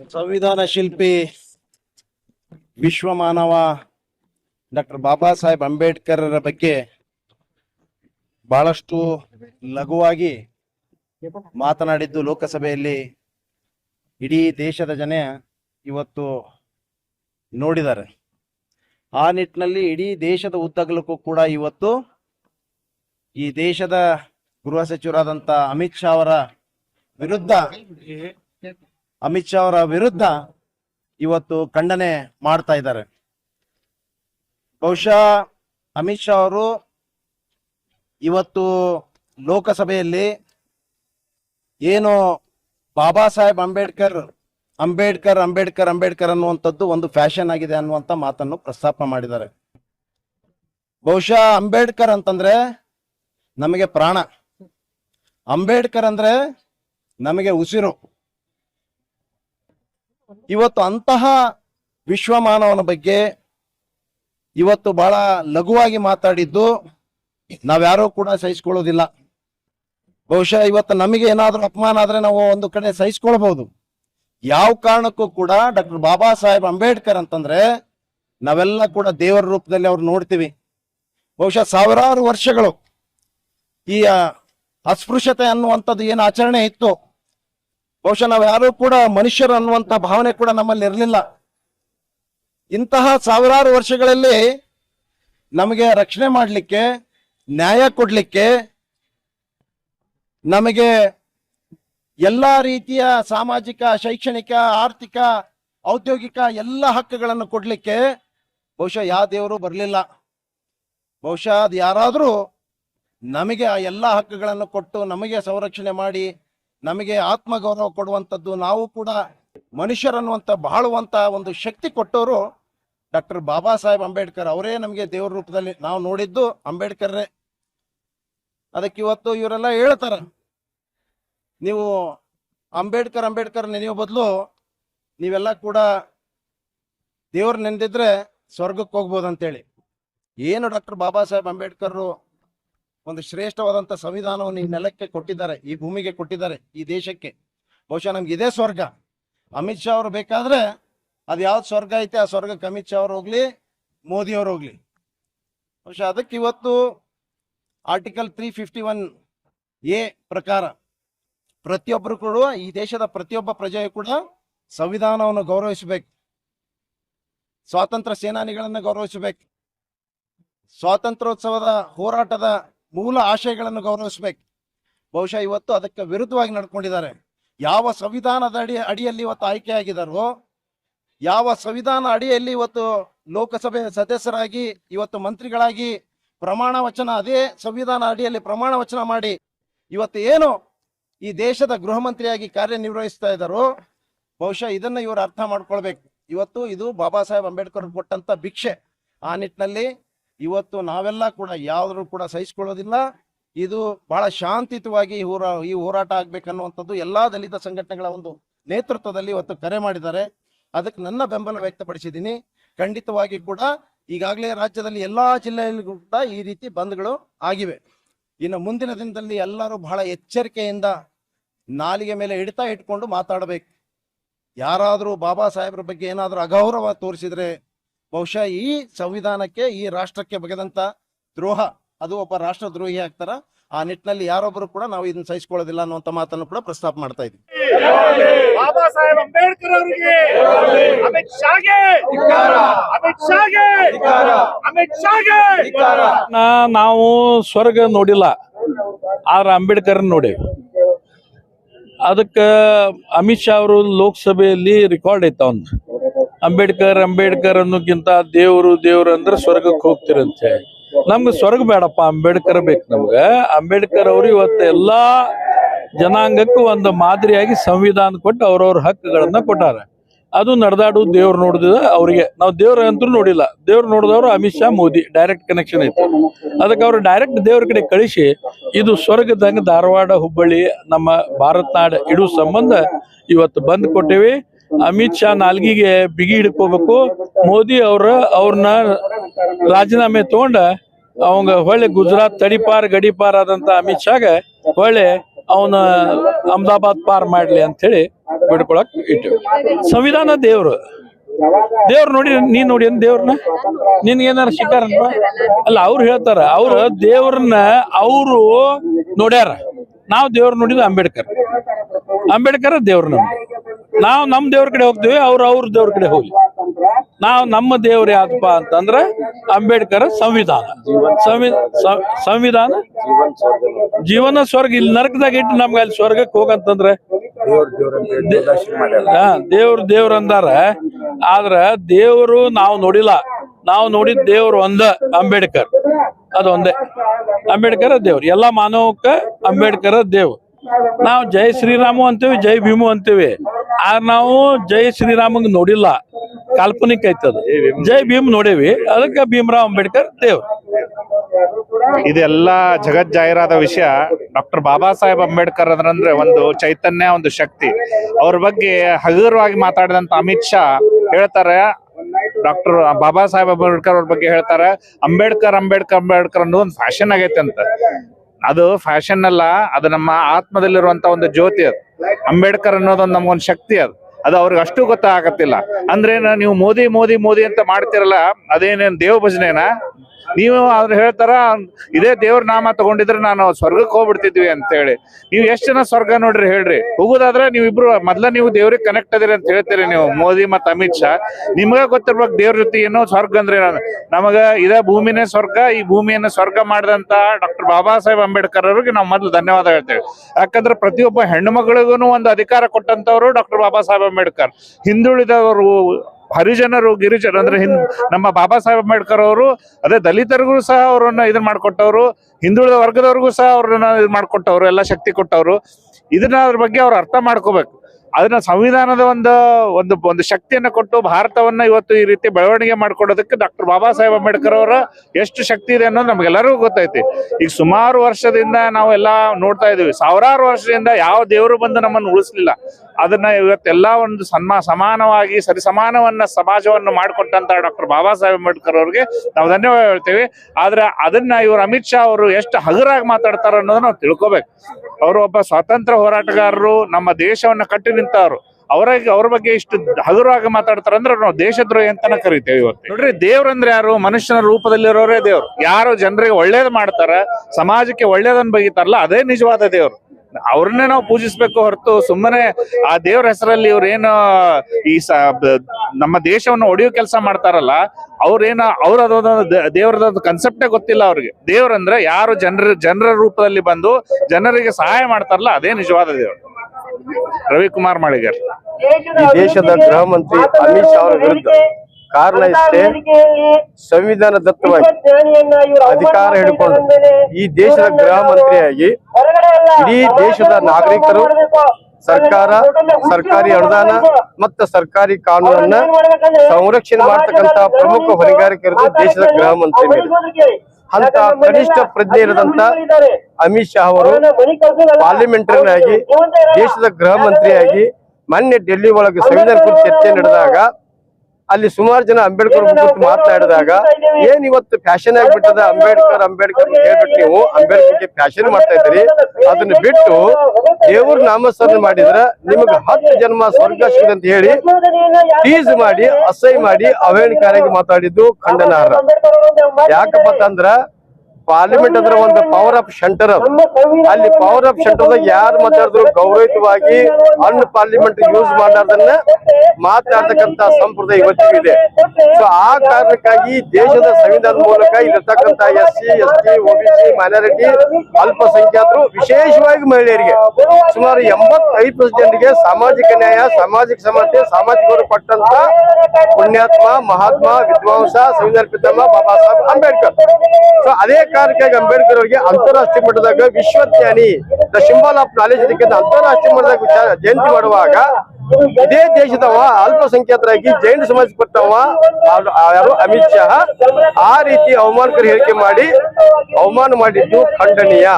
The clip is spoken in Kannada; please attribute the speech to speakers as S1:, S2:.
S1: ಸಂವಿಧಾನ ಶಿಲ್ಪಿ ವಿಶ್ವ ಮಾನವ ಡಾಕ್ಟರ್ ಬಾಬಾ ಸಾಹೇಬ್ ಅಂಬೇಡ್ಕರ್ ಬಗ್ಗೆ ಬಹಳಷ್ಟು ಲಘುವಾಗಿ ಮಾತನಾಡಿದ್ದು ಲೋಕಸಭೆಯಲ್ಲಿ ಇಡೀ ದೇಶದ ಜನ ಇವತ್ತು ನೋಡಿದ್ದಾರೆ. ಆ ನಿಟ್ಟಿನಲ್ಲಿ ಇಡೀ ದೇಶದ ಉದ್ದಗಲಕ್ಕೂ ಕೂಡ ಇವತ್ತು ಈ ದೇಶದ ಗೃಹ ಸಚಿವರಾದಂತ ಅಮಿತ್ ಶಾ ಅವರ ವಿರುದ್ಧ ಅಮಿತ್ ಶಾ ಅವರ ವಿರುದ್ಧ ಇವತ್ತು ಖಂಡನೆ ಮಾಡ್ತಾ ಇದ್ದಾರೆ. ಬಹುಶಃ ಅಮಿತ್ ಶಾ ಅವರು ಇವತ್ತು ಲೋಕಸಭೆಯಲ್ಲಿ ಏನು ಬಾಬಾ ಸಾಹೇಬ್ ಅಂಬೇಡ್ಕರ್ ಅಂಬೇಡ್ಕರ್ ಅಂಬೇಡ್ಕರ್ ಅಂಬೇಡ್ಕರ್ ಅನ್ನುವಂಥದ್ದು ಒಂದು ಫ್ಯಾಷನ್ ಆಗಿದೆ ಅನ್ನುವಂಥ ಮಾತನ್ನು ಪ್ರಸ್ತಾಪ ಮಾಡಿದ್ದಾರೆ. ಬಹುಶಃ ಅಂಬೇಡ್ಕರ್ ಅಂತಂದ್ರೆ ನಮಗೆ ಪ್ರಾಣ. ಅಂಬೇಡ್ಕರ್ ಅಂದ್ರೆ ನಮಗೆ ಉಸಿರು. ಇವತ್ತು ಅಂತಹ ವಿಶ್ವಮಾನವನ ಬಗ್ಗೆ ಇವತ್ತು ಬಹಳ ಲಘುವಾಗಿ ಮಾತಾಡಿದ್ದು ನಾವ್ಯಾರೂ ಕೂಡ ಸಹಿಸ್ಕೊಳ್ಳೋದಿಲ್ಲ. ಬಹುಶಃ ಇವತ್ತು ನಮಗೆ ಏನಾದರೂ ಅಪಮಾನ ಆದರೆ ನಾವು ಒಂದು ಕಡೆ ಸಹಿಸ್ಕೊಳ್ಬಹುದು. ಯಾವ ಕಾರಣಕ್ಕೂ ಕೂಡ ಡಾಕ್ಟರ್ ಬಾಬಾ ಸಾಹೇಬ್ ಅಂಬೇಡ್ಕರ್ ಅಂತಂದ್ರೆ ನಾವೆಲ್ಲ ಕೂಡ ದೇವರ ರೂಪದಲ್ಲಿ ಅವ್ರು ನೋಡ್ತೀವಿ. ಬಹುಶಃ ಸಾವಿರಾರು ವರ್ಷಗಳು ಈ ಅಸ್ಪೃಶ್ಯತೆ ಅನ್ನುವಂಥದ್ದು ಏನು ಆಚರಣೆ ಇತ್ತು. ಬಹುಶಃ ನಾವು ಯಾರು ಕೂಡ ಮನುಷ್ಯರು ಅನ್ನುವಂತ ಭಾವನೆ ಕೂಡ ನಮ್ಮಲ್ಲಿ ಇರಲಿಲ್ಲ. ಇಂತಹ ಸಾವಿರಾರು ವರ್ಷಗಳಲ್ಲಿ ನಮಗೆ ರಕ್ಷಣೆ ಮಾಡಲಿಕ್ಕೆ, ನ್ಯಾಯ ಕೊಡಲಿಕ್ಕೆ, ನಮಗೆ ಎಲ್ಲಾ ರೀತಿಯ ಸಾಮಾಜಿಕ, ಶೈಕ್ಷಣಿಕ, ಆರ್ಥಿಕ, ಔದ್ಯೋಗಿಕ ಎಲ್ಲ ಹಕ್ಕುಗಳನ್ನು ಕೊಡಲಿಕ್ಕೆ ಬಹುಶಃ ಯಾವ ದೇವರು ಬರಲಿಲ್ಲ. ಬಹುಶಃ ಅದು ಯಾರಾದರೂ ನಮಗೆ ಆ ಎಲ್ಲ ಹಕ್ಕುಗಳನ್ನು ಕೊಟ್ಟು ನಮಗೆ ಸಂರಕ್ಷಣೆ ಮಾಡಿ ನಮಗೆ ಆತ್ಮಗೌರವ ಕೊಡುವಂಥದ್ದು, ನಾವು ಕೂಡ ಮನುಷ್ಯರನ್ನುವಂಥ, ಬಾಳುವಂಥ ಒಂದು ಶಕ್ತಿ ಕೊಟ್ಟವರು ಡಾಕ್ಟರ್ ಬಾಬಾ ಸಾಹೇಬ್ ಅಂಬೇಡ್ಕರ್ ಅವರೇ ನಮಗೆ ದೇವ್ರ ರೂಪದಲ್ಲಿ ನಾವು ನೋಡಿದ್ದು. ಅಂಬೇಡ್ಕರ್ರೇ, ಅದಕ್ಕೆ ಇವತ್ತು ಇವರೆಲ್ಲ ಹೇಳ್ತಾರ. ನೀವು ಅಂಬೇಡ್ಕರ್ ಅಂಬೇಡ್ಕರ್ ನೆನೆಯೋ ಬದಲು ನೀವೆಲ್ಲ ಕೂಡ ದೇವ್ರು ನೆನೆದಿದ್ರೆ ಸ್ವರ್ಗಕ್ಕೆ ಹೋಗ್ಬೋದು ಅಂತೇಳಿ ಏನು ಡಾಕ್ಟರ್ ಬಾಬಾ ಸಾಹೇಬ್ ಅಂಬೇಡ್ಕರ್ ಒಂದು ಶ್ರೇಷ್ಠವಾದಂತ ಸಂವಿಧಾನವನ್ನು ಈ ನೆಲಕ್ಕೆ ಕೊಟ್ಟಿದ್ದಾರೆ, ಈ ಭೂಮಿಗೆ ಕೊಟ್ಟಿದ್ದಾರೆ, ಈ ದೇಶಕ್ಕೆ. ಬಹುಶಃ ನಮ್ಗೆ ಇದೇ ಸ್ವರ್ಗ. ಅಮಿತ್ ಶಾ ಅವರು ಬೇಕಾದ್ರೆ ಅದು ಯಾವ್ದು ಸ್ವರ್ಗ ಐತೆ, ಆ ಸ್ವರ್ಗಕ್ಕೆ ಅಮಿತ್ ಶಾ ಅವ್ರು ಹೋಗ್ಲಿ, ಮೋದಿ ಅವರು ಹೋಗ್ಲಿ. ಬಹುಶಃ ಅದಕ್ಕೆ ಇವತ್ತು article three fifty one A ಪ್ರಕಾರ ಪ್ರತಿಯೊಬ್ಬರು ಕೂಡ, ಈ ದೇಶದ ಪ್ರತಿಯೊಬ್ಬ ಪ್ರಜೆಯು ಕೂಡ ಸಂವಿಧಾನವನ್ನು ಗೌರವಿಸಬೇಕು. ಸ್ವಾತಂತ್ರ್ಯ ಸೇನಾನಿಗಳನ್ನು ಗೌರವಿಸಬೇಕು. ಸ್ವಾತಂತ್ರ್ಯೋತ್ಸವದ ಹೋರಾಟದ ಮೂಲ ಆಶಯಗಳನ್ನು ಗೌರವಿಸಬೇಕು. ಬಹುಶಃ ಇವತ್ತು ಅದಕ್ಕೆ ವಿರುದ್ಧವಾಗಿ ನಡ್ಕೊಂಡಿದ್ದಾರೆ. ಯಾವ ಸಂವಿಧಾನದ ಅಡಿ, ಅಡಿಯಲ್ಲಿ ಇವತ್ತು ಆಯ್ಕೆಯಾಗಿದ್ದಾರೋ, ಯಾವ ಸಂವಿಧಾನ ಅಡಿಯಲ್ಲಿ ಇವತ್ತು ಲೋಕಸಭೆ ಸದಸ್ಯರಾಗಿ, ಇವತ್ತು ಮಂತ್ರಿಗಳಾಗಿ ಪ್ರಮಾಣ ವಚನ, ಅದೇ ಸಂವಿಧಾನ ಅಡಿಯಲ್ಲಿ ಪ್ರಮಾಣ ವಚನ ಮಾಡಿ ಇವತ್ತು ಏನು ಈ ದೇಶದ ಗೃಹ ಮಂತ್ರಿಯಾಗಿ ಕಾರ್ಯನಿರ್ವಹಿಸ್ತಾ ಇದ್ದಾರೋ, ಬಹುಶಃ ಇದನ್ನು ಇವರು ಅರ್ಥ ಮಾಡ್ಕೊಳ್ಬೇಕು. ಇವತ್ತು ಇದು ಬಾಬಾ ಸಾಹೇಬ್ ಅಂಬೇಡ್ಕರ್ ಕೊಟ್ಟಂತ ಭಿಕ್ಷೆ. ಆ ನಿಟ್ಟಿನಲ್ಲಿ ಇವತ್ತು ನಾವೆಲ್ಲ ಕೂಡ ಯಾವ್ದು ಕೂಡ ಸಹಿಸ್ಕೊಳ್ಳೋದಿಲ್ಲ. ಇದು ಬಹಳ ಶಾಂತಿಯುತವಾಗಿ ಈ ಹೋರಾ, ಈ ಹೋರಾಟ ಆಗ್ಬೇಕನ್ನುವಂಥದ್ದು ಎಲ್ಲಾ ದಲಿತ ಸಂಘಟನೆಗಳ ಒಂದು ನೇತೃತ್ವದಲ್ಲಿ ಇವತ್ತು ಕರೆ ಮಾಡಿದ್ದಾರೆ. ಅದಕ್ಕೆ ನನ್ನ ಬೆಂಬಲ ವ್ಯಕ್ತಪಡಿಸಿದ್ದೀನಿ. ಖಂಡಿತವಾಗಿ ಕೂಡ ಈಗಾಗಲೇ ರಾಜ್ಯದಲ್ಲಿ ಎಲ್ಲಾ ಜಿಲ್ಲೆಯಲ್ಲಿ ಕೂಡ ಈ ರೀತಿ ಬಂದ್ಗಳು ಆಗಿವೆ. ಇನ್ನು ಮುಂದಿನ ದಿನದಲ್ಲಿ ಎಲ್ಲರೂ ಬಹಳ ಎಚ್ಚರಿಕೆಯಿಂದ ನಾಲಿಗೆ ಮೇಲೆ ಹಿಡಿತಾ ಇಟ್ಕೊಂಡು ಮಾತಾಡಬೇಕು. ಯಾರಾದರೂ ಬಾಬಾ ಸಾಹೇಬ್ರ ಬಗ್ಗೆ ಏನಾದರೂ ಅಗೌರವ ತೋರಿಸಿದ್ರೆ ಬಹುಶಃ ಈ ಸಂವಿಧಾನಕ್ಕೆ ಈ ರಾಷ್ಟ್ರಕ್ಕೆ ಬಗೆದಂತ ದ್ರೋಹ ಅದು ಒಬ್ಬ ರಾಷ್ಟ್ರ ದ್ರೋಹಿ ಆಗ್ತಾರ. ಆ ನಿಟ್ಟಿನಲ್ಲಿ ಯಾರೊಬ್ಬರು ಕೂಡ ನಾವು ಇದನ್ನ ಸಹಿಸಿಕೊಳ್ಳೋದಿಲ್ಲ ಅನ್ನುವಂತ ಮಾತನ್ನು ಕೂಡ ಪ್ರಸ್ತಾಪ ಮಾಡ್ತಾ ಇದ್ವಿ
S2: ಬಾಬಾ ಸಾಹೇಬ್ ಅಂಬೇಡ್ಕರ್ ಅವರಿಗೆ ಅಮಿತ್ ಶಾಗೆ ಅಮಿತ್ ಶಾಗೆ ಅಮಿತ್ ಶಾಗೆ.
S3: ನಾ- ನಾವು ಸ್ವರ್ಗ ನೋಡಿಲ್ಲ ಆದ್ರೆ ಅಂಬೇಡ್ಕರ್ ನೋಡಿ ಅದಕ್ಕೆ ಅಮಿತ್ ಶಾ ಅವರು ಲೋಕಸಭೆಯಲ್ಲಿ ರೆಕಾರ್ಡ್ ಐತ ಒಂದು ಅಂಬೇಡ್ಕರ್ ಅಂಬೇಡ್ಕರ್ ಅನ್ನೋಕ್ಕಿಂತ ದೇವರು, ದೇವ್ರು ಅಂದ್ರೆ ಸ್ವರ್ಗಕ್ಕೆ ಹೋಗ್ತಿರಂತೆ ನಮ್ಗೆ ಸ್ವರ್ಗ ಬೇಡಪ್ಪ, ಅಂಬೇಡ್ಕರ್ ಬೇಕು ನಮ್ಗೆ. ಅಂಬೇಡ್ಕರ್ ಅವರು ಇವತ್ತು ಎಲ್ಲಾ ಜನಾಂಗಕ್ಕೂ ಒಂದು ಮಾದರಿಯಾಗಿ ಸಂವಿಧಾನ ಕೊಟ್ಟು ಅವ್ರವ್ರ ಹಕ್ಕುಗಳನ್ನ ಕೊಟ್ಟಾರ. ಅದು ನಡೆದಾಡು ದೇವ್ರು ನೋಡಿದ ಅವರಿಗೆ. ನಾವು ದೇವ್ರ ಅಂತೂ ನೋಡಿಲ್ಲ. ದೇವ್ರು ನೋಡಿದವರು ಅಮಿತ್ ಶಾ, ಮೋದಿ ಡೈರೆಕ್ಟ್ ಕನೆಕ್ಷನ್ ಐತೆ. ಅದಕ್ಕೆ ಅವ್ರು ಡೈರೆಕ್ಟ್ ದೇವ್ರ ಕಡೆ ಕಳಿಸಿ, ಇದು ಸ್ವರ್ಗದಂಗೆ ಧಾರವಾಡ, ಹುಬ್ಬಳ್ಳಿ, ನಮ್ಮ ಭಾರತ ನಾಡ ಇಡೂ ಸಂಬಂಧ ಇವತ್ತು ಬಂದ್ ಕೊಟ್ಟೇವಿ. ಅಮಿತ್ ಶಾ ನಾಲ್ಗಿಗೆ ಬಿಗಿ ಹಿಡ್ಕೋಬೇಕು. ಮೋದಿ ಅವ್ರ ಅವ್ರನ್ನ ರಾಜೀನಾಮೆ ತಗೊಂಡ ಅವಂಗ ಹೊಳ್ಳಿ ಗುಜರಾತ್ ತಡಿಪಾರ್ ಗಡಿಪಾರ್ ಆದಂತ ಅಮಿತ್ ಶಾಗ ಹೊಳ್ಳಿ ಅವನ ಅಹಮದಾಬಾದ್ ಪಾರ್ ಮಾಡ್ಲಿ ಅಂತ ಹೇಳಿ ಬಿಡ್ಕೊಳಕ್ ಇಟ್ಟು. ಸಂವಿಧಾನ ದೇವ್ರು. ದೇವ್ರು ನೋಡಿ, ನೀನ್ ನೋಡಿ ಏನ್ ದೇವ್ರನ್ನ ನಿನ್ಗೇನಾರ ಶಿಕಾರಪ್ಪ ಅಲ್ಲ, ಅವ್ರು ಹೇಳ್ತಾರ, ಅವ್ರ ದೇವ್ರನ್ನ ಅವರು ನೋಡ್ಯಾರ. ನಾವು ದೇವ್ರ ನೋಡಿದ ಅಂಬೇಡ್ಕರ್. ಅಂಬೇಡ್ಕರ್ ದೇವ್ರ ನಮ್ಗೆ ನಾವು ನಮ್ ದೇವ್ರ ಕಡೆ ಹೋಗ್ತೀವಿ, ಅವ್ರು ಅವ್ರ ದೇವ್ರ ಕಡೆ ಹೋಗಿ. ನಾವು ನಮ್ಮ ದೇವ್ರ ಯಾವ್ದಪ್ಪ ಅಂತಂದ್ರ ಅಂಬೇಡ್ಕರ್ ಸಂವಿಧಾನ. ಸಂವಿ ಸಂವಿಧಾನ? ಜೀವನ ಸ್ವರ್ಗ, ಇಲ್ಲಿ ನರಕದಾಗ ಇಟ್ಟು ನಮ್ಗೆ ಅಲ್ಲಿ ಸ್ವರ್ಗಕ್ಕೆ ಹೋಗಂತಂದ್ರೆ ದೇವ್ರ ದೇವ್ರ ಅಂದಾರ. ಆದ್ರ ದೇವರು ನಾವು ನೋಡಿಲ್ಲ. ನಾವು ನೋಡಿದ ದೇವ್ರು ಒಂದ ಅಂಬೇಡ್ಕರ್. ಅದೊಂದೇ. ಅಂಬೇಡ್ಕರ್ ದೇವ್ರು. ಎಲ್ಲಾ ಮಾನವಕ್ಕ ಅಂಬೇಡ್ಕರ್ ದೇವ್ ನಾವು ಜೈ ಶ್ರೀರಾಮು ಅಂತೀವಿ, ಜೈ ಭೀಮು ಅಂತೀವಿ. ಆ ನಾವು ಜೈ ಶ್ರೀರಾಮಂಗ್ ನೋಡಿಲ್ಲ. ಕಾಲ್ಪನಿಕ ಐತದ. ಜೈ ಭೀಮ್ ನೋಡೇವಿ. ಅದಕ್ಕೆ ಭೀಮರಾವ್ ಅಂಬೇಡ್ಕರ್ ದೇವ್
S2: ಇದೆಲ್ಲ ಜಗಜ್ಜಾಹಿರಾದ ವಿಷಯ. ಡಾಕ್ಟರ್ ಬಾಬಾ ಸಾಹೇಬ್ ಅಂಬೇಡ್ಕರ್ ಅಂದ್ರೆ ಒಂದು ಚೈತನ್ಯ, ಒಂದು ಶಕ್ತಿ. ಅವ್ರ ಬಗ್ಗೆ ಹಗುರವಾಗಿ ಮಾತಾಡಿದಂತ ಅಮಿತ್ ಶಾ ಹೇಳ್ತಾರೆ. ಡಾಕ್ಟರ್ ಬಾಬಾ ಸಾಹೇಬ್ ಅಂಬೇಡ್ಕರ್ ಅವ್ರ ಬಗ್ಗೆ ಹೇಳ್ತಾರೆ. ಅಂಬೇಡ್ಕರ್ ಅಂಬೇಡ್ಕರ್ ಅಂಬೇಡ್ಕರ್ ಅನ್ನೋದು ಒಂದು ಫ್ಯಾಷನ್ ಆಗೈತೆ ಅಂತ. ಅದು ಫ್ಯಾಷನ್ ಅಲ್ಲ ಅದು ನಮ್ಮ ಆತ್ಮದಲ್ಲಿರುವಂತ ಒಂದು ಜ್ಯೋತಿ ಅದು. ಅಂಬೇಡ್ಕರ್ ಅನ್ನೋದೊಂದು ನಮ್ಗೊಂದು ಶಕ್ತಿ ಅದು. ಅದು ಅವ್ರಿಗೆ ಅಷ್ಟು ಗೊತ್ತಾಗತ್ತಿಲ್ಲ ಅಂದ್ರೆ ನೀವು ಮೋದಿ ಮೋದಿ ಮೋದಿ ಅಂತ ಮಾಡ್ತಿರಲ್ಲ, ಅದೇನೇನ್ ದೇವ ಭಜನೆನಾ? ನೀವು ಅದ್ರ ಹೇಳ್ತಾರ, ಇದೇ ದೇವ್ರ ನಾಮ ತಗೊಂಡಿದ್ರೆ ನಾನು ಸ್ವರ್ಗಕ್ಕೆ ಹೋಗ್ಬಿಡ್ತಿದ್ವಿ ಅಂತ ಹೇಳಿ. ನೀವು ಎಷ್ಟು ಜನ ಸ್ವರ್ಗ ನೋಡ್ರಿ ಹೇಳ್ರಿ. ಹೋಗುದಾದ್ರೆ ಇಬ್ರು ಮೊದ್ಲ ನೀವು ದೇವ್ರಿಗೆ ಕನೆಕ್ಟ್ ಅದಿರಿ ಅಂತ ಹೇಳ್ತೀರಿ ನೀವು, ಮೋದಿ ಮತ್ತು ಅಮಿತ್ ಶಾ. ನಿಮ್ಗ ಗೊತ್ತಿರ್ಬೇಕು ದೇವ್ರ ಜೊತೆ ಏನೋ ಸ್ವರ್ಗ ಅಂದ್ರೆ. ನಮಗ ಇದೇ ಭೂಮಿನೇ ಸ್ವರ್ಗ, ಈ ಭೂಮಿಯನ್ನ ಸ್ವರ್ಗ ಮಾಡಿದಂತ ಡಾಕ್ಟರ್ ಬಾಬಾ ಸಾಹೇಬ್ ಅಂಬೇಡ್ಕರ್ ಅವ್ರಿಗೆ ನಾವು ಮೊದ್ಲು ಧನ್ಯವಾದ ಹೇಳ್ತೇವೆ. ಯಾಕಂದ್ರೆ ಪ್ರತಿಯೊಬ್ಬ ಹೆಣ್ಣು ಒಂದು ಅಧಿಕಾರ ಕೊಟ್ಟಂತವ್ರು ಡಾಕ್ಟರ್ ಬಾಬಾ ಸಾಹೇಬ್ ಅಂಬೇಡ್ಕರ್. ಹಿಂದುಳಿದವರು, ಹರಿಜನರು ಗಿರಿಜನ ಅಂದ್ರೆ ಹಿಂದ್ ನಮ್ಮ ಬಾಬಾ ಸಾಹೇಬ್ ಅಂಬೇಡ್ಕರ್ ಅವರು, ಅದೇ ದಲಿತರಿಗೂ ಸಹ ಅವರನ್ನ ಇದನ್ನ ಮಾಡ್ಕೊಟ್ಟವ್ರು, ಹಿಂದುಳಿದ ವರ್ಗದವ್ರಿಗೂ ಸಹ ಅವ್ರನ್ನ ಇದು ಮಾಡ್ಕೊಟ್ಟವ್ರು, ಎಲ್ಲ ಶಕ್ತಿ ಕೊಟ್ಟವರು. ಇದನ್ನ ಅದ್ರ ಬಗ್ಗೆ ಅವ್ರು ಅರ್ಥ ಮಾಡ್ಕೋಬೇಕು. ಅದನ್ನ ಸಂವಿಧಾನದ ಒಂದು ಒಂದು ಒಂದು ಶಕ್ತಿಯನ್ನ ಕೊಟ್ಟು ಭಾರತವನ್ನ ಇವತ್ತು ಈ ರೀತಿ ಬೆಳವಣಿಗೆ ಮಾಡ್ಕೊಡೋದಕ್ಕೆ ಡಾಕ್ಟರ್ ಬಾಬಾ ಸಾಹೇಬ್ ಅಂಬೇಡ್ಕರ್ ಅವರ ಎಷ್ಟು ಶಕ್ತಿ ಇದೆ ಅನ್ನೋದು ನಮ್ಗೆಲ್ಲರಿಗೂ ಗೊತ್ತೈತಿ. ಈಗ ಸುಮಾರು ವರ್ಷದಿಂದ ನಾವೆಲ್ಲ ನೋಡ್ತಾ ಇದೀವಿ ಸಾವಿರಾರು ವರ್ಷದಿಂದ ಯಾವ ದೇವರು ಬಂದು ನಮ್ಮನ್ನು ಉಳಿಸ್ಲಿಲ್ಲ. ಅದನ್ನ ಇವತ್ತೆಲ್ಲ ಒಂದು ಸನ್ಮಾ, ಸಮಾನವಾಗಿ ಸರಿ ಸಮಾನವನ್ನ ಸಮಾಜವನ್ನು ಮಾಡಿಕೊಟ್ಟಂತ ಡಾಕ್ಟರ್ ಬಾಬಾ ಸಾಹೇಬ್ ಅಂಬೇಡ್ಕರ್ ಅವ್ರಿಗೆ ನಾವು ಧನ್ಯವಾದ ಹೇಳ್ತೇವೆ. ಆದ್ರೆ ಅದನ್ನ ಇವರು ಅಮಿತ್ ಶಾ ಅವರು ಎಷ್ಟು ಹಗುರಾಗಿ ಮಾತಾಡ್ತಾರ ಅನ್ನೋದನ್ನ ನಾವು ತಿಳ್ಕೊಬೇಕು. ಅವರು ಒಬ್ಬ ಸ್ವಾತಂತ್ರ್ಯ ಹೋರಾಟಗಾರರು, ನಮ್ಮ ದೇಶವನ್ನ ಕಟ್ಟಿ ನಿಂತವ್ರು. ಅವರಾಗಿ ಅವ್ರ ಬಗ್ಗೆ ಇಷ್ಟು ಹಗುರವಾಗಿ ಮಾತಾಡ್ತಾರೆ ಅಂದ್ರೆ ನಾವು ದೇಶದ್ರೋಹಿ ಅಂತಾನೆ ಕರಿತೇವೆ ಇವತ್ತು. ನೋಡ್ರಿ ದೇವ್ರಂದ್ರೆ ಯಾರು? ಮನುಷ್ಯನ ರೂಪದಲ್ಲಿರೋರೇ ದೇವ್ರು. ಯಾರು ಜನರಿಗೆ ಒಳ್ಳೇದ್ ಮಾಡ್ತಾರ, ಸಮಾಜಕ್ಕೆ ಒಳ್ಳೇದನ್ನ ಬಗೀತಾರಲ್ಲ ಅದೇ ನಿಜವಾದ ದೇವ್ರು. ಅವ್ರನ್ನೇ ನಾವು ಪೂಜಿಸ್ಬೇಕು ಹೊರತು ಸುಮ್ಮನೆ ಆ ದೇವ್ರ ಹೆಸರಲ್ಲಿ ಇವ್ರೇನು ಈ ನಮ್ಮ ದೇಶವನ್ನು ಒಡೆಯೋ ಕೆಲಸ ಮಾಡ್ತಾರಲ್ಲ, ಅವ್ರೇನ ಅವ್ರ ಅದೊಂದು ದೇವ್ರದ ಕನ್ಸೆಪ್ಟೇ ಗೊತ್ತಿಲ್ಲ ಅವ್ರಿಗೆ. ದೇವ್ರಂದ್ರೆ ಯಾರು ಜನರ ಜನರ ರೂಪದಲ್ಲಿ ಬಂದು ಜನರಿಗೆ ಸಹಾಯ ಮಾಡ್ತಾರಲ್ಲ, ಅದೇ ನಿಜವಾದ ದೇವ್ರು. ರವಿಕುಮಾರ್ ಮಾಳಿಗರ್.
S4: ದೇಶದ ಗೃಹ ಮಂತ್ರಿ ಅಮಿತ್ ಶಾ ಅವರ ವಿರುದ್ಧ. ಕಾರಣ ಇಷ್ಟೇ. ಸಂವಿಧಾನ ದತ್ತವಾಗಿ ಅಧಿಕಾರ ಹಿಡ್ಕೊಂಡು ಈ ದೇಶದ ಗೃಹ ಮಂತ್ರಿಯಾಗಿ ಇಡೀ ದೇಶದ ನಾಗರಿಕರು ಸರ್ಕಾರ ಸರ್ಕಾರಿ ಅನುದಾನ ಮತ್ತು ಸರ್ಕಾರಿ ಕಾನೂನನ್ನ ಸಂರಕ್ಷಣೆ ಮಾಡತಕ್ಕಂತ ಪ್ರಮುಖ ಹೊಣೆಗಾರಿಕೆ ಇರೋದು ದೇಶದ ಗೃಹ ಮಂತ್ರಿ ಮೇಲೆ. ಅಂತ ಕನಿಷ್ಠ ಪ್ರಜ್ಞೆ ಇರದಂತ ಅಮಿತ್ ಶಾ ಅವರು ಪಾರ್ಲಿಮೆಂಟರಿ ಆಗಿ ದೇಶದ ಗೃಹ ಮಂತ್ರಿಯಾಗಿ ಮೊನ್ನೆ ಡೆಲ್ಲಿ ಒಳಗೆ ಸಂವಿಧಾನ ಕುರಿತು ಚರ್ಚೆ ನಡೆದಾಗ ಅಲ್ಲಿ ಸುಮಾರು ಜನ ಅಂಬೇಡ್ಕರ್ ಕುರಿತು ಮಾತನಾಡಿದಾಗ ಏನ್ ಇವತ್ತು ಫ್ಯಾಷನ್ ಆಗ್ಬಿಟ್ಟದ? ಅಂಬೇಡ್ಕರ್ ಅಂಬೇಡ್ಕರ್ ಅಂತ ಹೇಳ್ಬಿಟ್ಟು ನೀವು ಅಂಬೇಡ್ಕರ್ಗೆ ಫ್ಯಾಷನ್ ಮಾಡ್ತಾ ಇದ್ರಿ ಅದನ್ನ ಬಿಟ್ಟು ದೇವ್ರ ನಾಮಸ್ಮರಣೆ ಮಾಡಿದ್ರ ನಿಮಗ ಹತ್ತು ಜನ್ಮ ಸ್ವರ್ಗ ಅಂತ ಹೇಳಿ ಟೀಸ್ ಮಾಡಿ ಅಸಹ್ಯ ಮಾಡಿ ಅವಹೇಳನಕಾರಿಯಾಗಿ ಮಾತಾಡಿದ್ದು ಖಂಡನಾರ ಯಾಕಪ್ಪ ಅಂತಂದ್ರ ಪಾರ್ಲಿಮೆಂಟ್ ಅಂದ್ರೆ ಒಂದು ಪವರ್ ಆಫ್ ಸೆಂಟರ್ ಅದು. ಅಲ್ಲಿ ಪವರ್ ಆಫ್ ಸೆಂಟರ್ ಯಾರು ಮಾತಾಡಿದ್ರು ಗೌರವಿತವಾಗಿ ಅನ್ ಪಾರ್ಲಿಮೆಂಟ್ ಯೂಸ್ ಮಾಡೋದನ್ನ ಮಾತಾಡ್ತಕ್ಕಂತ ಸಂಪ್ರದಾಯ ಇವತ್ತಿಗೂ ಇದೆ ಸೊ ಆ ಕಾರಣಕ್ಕಾಗಿ ದೇಶದ ಸಂವಿಧಾನದ ಮೂಲಕ ಇಲ್ಲಿರ್ತಕ್ಕಂತ S C S T OBC minority ಅಲ್ಪಸಂಖ್ಯಾತರು ವಿಶೇಷವಾಗಿ ಮಹಿಳೆಯರಿಗೆ. ಸುಮಾರು ಎಂಬತ್ತೈದು ಪರ್ಸೆಂಟ್ ಜನರಿಗೆ ಸಾಮಾಜಿಕ ನ್ಯಾಯ ಸಾಮಾಜಿಕ ಸಮಸ್ಯೆ ಸಾಮಾಜಿಕ ಪಟ್ಟಂತ ಪುಣ್ಯಾತ್ಮ ಮಹಾತ್ಮ ವಿದ್ವಾಂಸ ಸಂವಿಧಾನ ಪಿತಾಮಹ ಬಾಬಾ ಸಾಹೇಬ್ ಅಂಬೇಡ್ಕರ್. ಸೊ ಅದೇ ಕಾರಣಕ್ಕಾಗಿ ಅಂಬೇಡ್ಕರ್ ಅವರಿಗೆ ಅಂತಾರಾಷ್ಟ್ರೀಯ ಮಟ್ಟದಾಗ ವಿಶ್ವಜ್ಞಾನಿ, ದ ಸಿಂಬಲ್ ಆಫ್ ನಾಲೆಜ್ ಅಂತಾರಾಷ್ಟ್ರೀಯ ಮಟ್ಟದಾಗ ವಿಚಾರ ಜಯಂತಿ ಮಾಡುವಾಗ ಇದೇ ದೇಶದವ ಅಲ್ಪಸಂಖ್ಯಾತರಾಗಿ ಜೈನ ಸಮಾಜ ಪಟ್ಟವ ಯಾರು ಅಮಿತ್ ಶಾ. ಆ ರೀತಿ ಅವಮಾನಕರ ಹೇಳಿಕೆ ಮಾಡಿ ಅವಮಾನ ಮಾಡಿದ್ದು ಖಂಡನೀಯ.